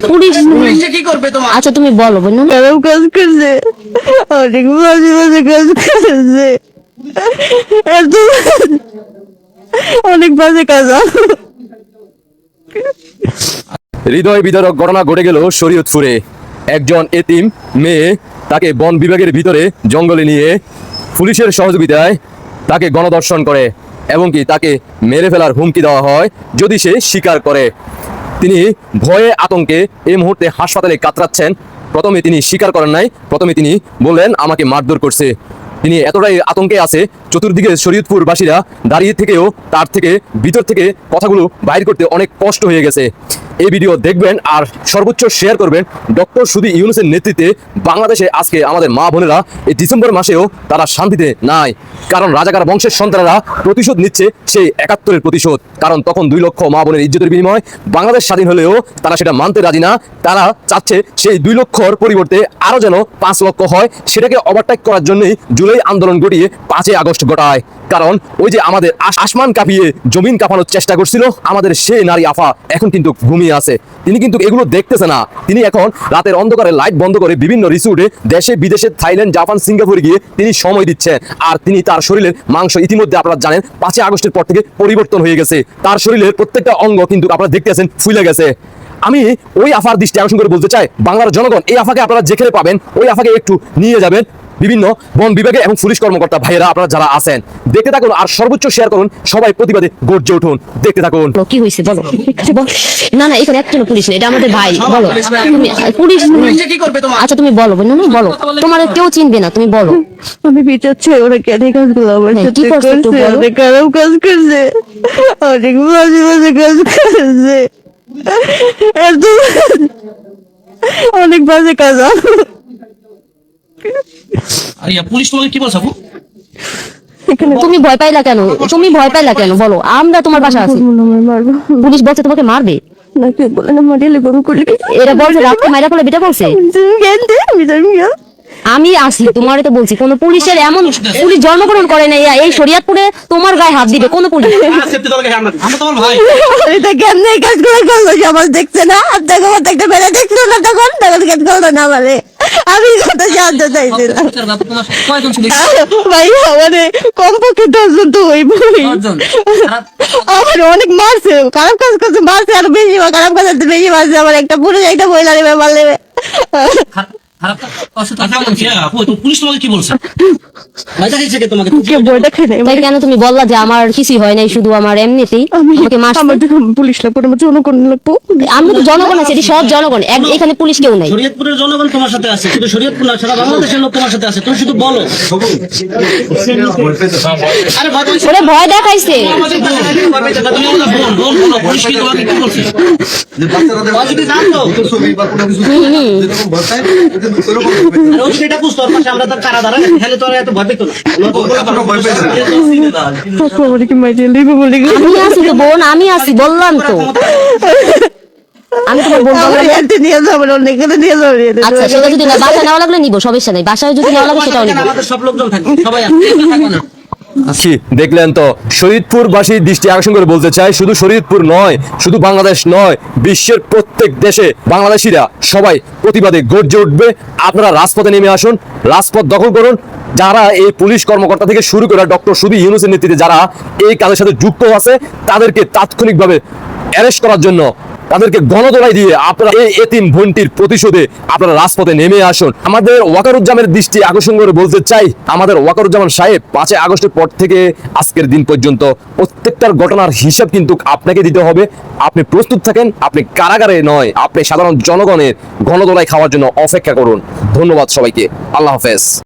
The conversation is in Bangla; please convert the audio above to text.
পুলিশ পুলিশে কি করবে তোমার? আচ্ছা তুমি বলো বলো না কাজ করছে। অনেক মাঝে মাঝে কাজ করেছে। এত অনেক বাজে কাজ। হৃদয় বিদারক ঘটনা ঘটে গেল শরীয়তপুরে। একজন এতিম মেয়ে তাকে বন বিভাগের ভিতরে জঙ্গলে নিয়ে পুলিশের সহযোগিতায় তাকে গণদর্শন করে এবং কি তাকে মেরে ফেলার হুমকি দেওয়া হয় যদি সে স্বীকার করে। তিনি ভয়ে আতঙ্কে এই মুহূর্তে হাসপাতালে কাতরাচ্ছেন। প্রথমে তিনি স্বীকার করেন নাই, প্রথমে তিনি বললেন, আমাকে মারধর করছে। তিনি এতটাই আতঙ্কে আছে, চতুর্দিকে শরীয়তপুরবাসীরা দাঁড়িয়ে থেকেও তার থেকে, ভিতর থেকে কথাগুলো বাইর করতে অনেক কষ্ট হয়ে গেছে। এই ভিডিও দেখবেন আর সর্বোচ্চ শেয়ার করবেন ডক্টর সুদী ইউনুসের নেতৃত্বে বাংলাদেশে আজকে আমাদের মা বোনেরা এই ডিসেম্বর মাসেও তারা শান্তিতে নাই। কারণ রাজাকার বংশের সন্তানেরা প্রতিশোধ নিচ্ছে সেই একাত্তরের প্রতিশোধ। কারণ তখন দুই লক্ষ মা বোনের ইজ্জতের বিনিময় বাংলাদেশ স্বাধীন হলেও তারা সেটা মানতে রাজি না। তারা চাচ্ছে সেই দুই লক্ষর পরিবর্তে আরও যেন পাঁচ লক্ষ হয়, সেটাকে ওভারটেক করার জন্যই জুলাই আন্দোলন ঘটিয়ে পাঁচই আগস্ট ঘটায়। কারণ ওই যে আমাদের আসমান কাঁপিয়ে জমিন কাঁপানোর চেষ্টা করছিল, আমাদের সেই নারী আফা এখন কিন্তু ঘুমিয়ে আছে। তিনি কিন্তু এগুলো দেখতেছে না। তিনি এখন রাতের অন্ধকারে লাইট বন্ধ করে বিভিন্ন রিসোর্টে দেশে, বিদেশে, থাইল্যান্ড, জাপান, সিঙ্গাপুরে গিয়ে তিনি সময় দিচ্ছেন। আর তিনি তার শরীরের মাংস ইতিমধ্যে আপনারা জানেন, পাঁচই আগস্টের পর থেকে পরিবর্তন হয়ে গেছে। তার শরীরের প্রত্যেকটা অঙ্গ কিন্তু আপনারা দেখতেছেন, ফুলে গেছে। আমি ওই আফার দৃষ্টি আকর্ষণ করে বলতে চাই, বাংলার জনগণ এই আফাকে আপনারা যেখানে পাবেন, ওই আফাকে একটু নিয়ে যাবেন। বিভিন্ন বন বিভাগে এবং পুলিশ কর্মকর্তা ভাইয়েরা আপনারা যারা আছেন দেখতে থাকুন আর সর্বোচ্চ শেয়ার করুন। সবাই প্রতিবাদে গর্জে উঠুন। দেখতে থাকুন। কি হয়েছে? বলো। না না এখানে একজন পুলিশ নেই এটা আমাদের ভাই। বলো। তুমি পুলিশ কি করবে তোমার? আচ্ছা তুমি বলো বলো না বলো। তোমার কেউ চিনবে না তুমি বলো। আমি বিচার চাই ওরা কেন এই কাজগুলো আমার হ্যাঁ, সাথে কি করছে। অনেক খারাপ কাজ করছে। অনেক মাঝে মাঝে কাজ করেছে। এত অনেক বাজে কাজ। পুলিশ তোমাকে কি বলছে তুমি ভয় পাইলা কেন? তুমি ভয় পাইলা কেন? বলো আমরা তোমার বাসা আছি। পুলিশ বলছে তোমাকে মারবে? না কেউ বলে না মারিলে গরু করলে। এরা বলছে মাইরা ফেলে বিটা বলছে। আমি আসি তোমার তো বলছি কোন পুলিশের এমন পুলিশ জন্মগ্রহণ করে না এই- শরিয়াতপুরে তোমার গায়ে হাত দিবে কোন পুলিশ। করল সমাজ দেখছে না দেখো বেলা দেখল না তখন তখন কেন করল না মানে আমি কথা জানতে চাইছিলাম। ভাই আমারে কমপক্ষে দশজন তো হইব আমার অনেক মারছে। খারাপ কাজ করছে মারছে আর বেশি খারাপ কাজ বেশি মারছে। আমার একটা পুরুষ একটা মহিলা নেবে মার নেবে। আপু তো পুলিশ তোমাকে কি বলছে? ভাই দেখাইছে কে তোমাকে? কে বইটা খেয়ে নেই? তাই কেন তুমি বললা যে আমার কিছুই হয় নাই শুধু আমার এমনিতেই? পুলিশ লাগবো আমার জনগণ লাগবো। আমি তো জনগণ আছে এটি সব জনগণ। এক- এখানে পুলিশ কেউ নাই। শরীয়তপুরের জনগণ তোমার সাথে আছে শুধু শরীয়তপুর না সারা বাংলাদেশের লোক তোমার সাথে আছে। তুমি শুধু বলো। আরে ভাই তুমি ওরে ভয় দেখাইছে। বুঝতো, পাশে আমরা তার কারা তাহলে তো আর এত ভয় পেতো না। আমি আছি তো বোন আমি আছি বললাম তো। আমি তোমার বোন নিয়ে যাব নিয়ে যাব আচ্ছা সেটা যদি না বাসায় নেওয়া লাগলে নিবো সমস্যা নাই। বাসায় যদি নেওয়া লাগে সেটাও নিবো। আমাদের সব লোকজন থাকবে সবাই কি দেখলেন তো শরীদপুরবাসীর দৃষ্টি আকর্ষণ করে বলতে চাই শুধু শরীদপুর নয়, শুধু বাংলাদেশ নয়, বিশ্বের প্রত্যেক দেশে বাংলাদেশিরা সবাই প্রতিবাদে গর্জে উঠবে। আপনারা রাজপথে নেমে আসুন, রাজপথ দখল করুন। যারা এই পুলিশ কর্মকর্তা থেকে শুরু করে ডক্টর সুদী ইউনুসের নেতৃত্বে যারা এই কাজের সাথে যুক্ত আছে, তাদেরকে তাৎক্ষণিকভাবে অ্যারেস্ট করার জন্য তাদেরকে গণদোলাই দিয়ে আপনারা এই এতিম বোনটির প্রতিশোধে আপনারা রাজপথে নেমে আসুন। আমাদের ওয়াকারুজ্জামের দৃষ্টি আকর্ষণ করে বলতে চাই, আমাদের ওয়াকারুজ্জামান সাহেব পাঁচই আগস্টের পর থেকে আজকের দিন পর্যন্ত প্রত্যেকটার ঘটনার হিসাব কিন্তু আপনাকে দিতে হবে। আপনি প্রস্তুত থাকেন, আপনি কারাগারে নয়, আপনি সাধারণ জনগণের গণদোলাই খাওয়ার জন্য অপেক্ষা করুন। ধন্যবাদ সবাইকে। আল্লাহ হাফেজ।